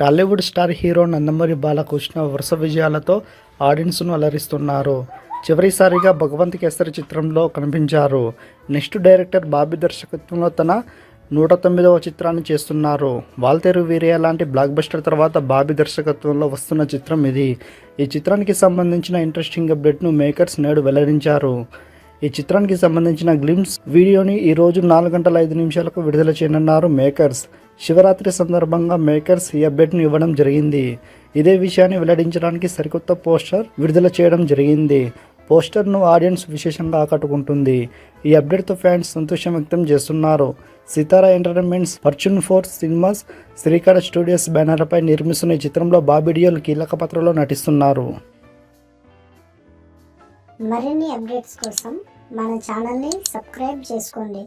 Tollywood star hero Nandamuri Balakrishna వరుస విజయాలతో ఆడియన్స్ను అలరిస్తున్నారు. చివరిసారిగా భగవంత్ కేసరి చిత్రంలో కనిపించారు. నెక్స్ట్ డైరెక్టర్ బాబీ దర్శకత్వంలో తన నూట తొమ్మిదవ చిత్రాన్ని చేస్తున్నారు. వాల్తేరు వీరయ్య లాంటి బ్లాక్ బస్టర్ తర్వాత బాబీ దర్శకత్వంలో వస్తున్న చిత్రం ఇది. ఈ చిత్రానికి సంబంధించిన ఇంట్రెస్టింగ్ అప్డేట్ను మేకర్స్ నేడు వెల్లడించారు. ఈ చిత్రానికి సంబంధించిన గ్లిమ్స్ వీడియోని ఈ రోజు నాలుగు గంటల ఐదు నిమిషాలకు విడుదల చేయనున్నారు మేకర్స్. శివరాత్రి సందర్భంగా మేకర్స్ ఈ అప్డేట్ను ఇవ్వడం జరిగింది. ఇదే విషయాన్ని వెల్లడించడానికి సరికొత్త పోస్టర్ విడుదల చేయడం జరిగింది. పోస్టర్ను ఆడియన్స్ విశేషంగా ఆకట్టుకుంటుంది. ఈ అప్డేట్తో ఫ్యాన్స్ సంతోషం వ్యక్తం చేస్తున్నారు. Sithara entertainments fortune four cinemas Srikara studios బ్యానర్పై నిర్మిస్తున్న ఈ చిత్రంలో బాబిడియోలు కీలక పాత్రలో నటిస్తున్నారు. మరిన్ని అప్డేట్స్ కోసం మన ఛానల్ని సబ్స్క్రైబ్ చేసుకోండి.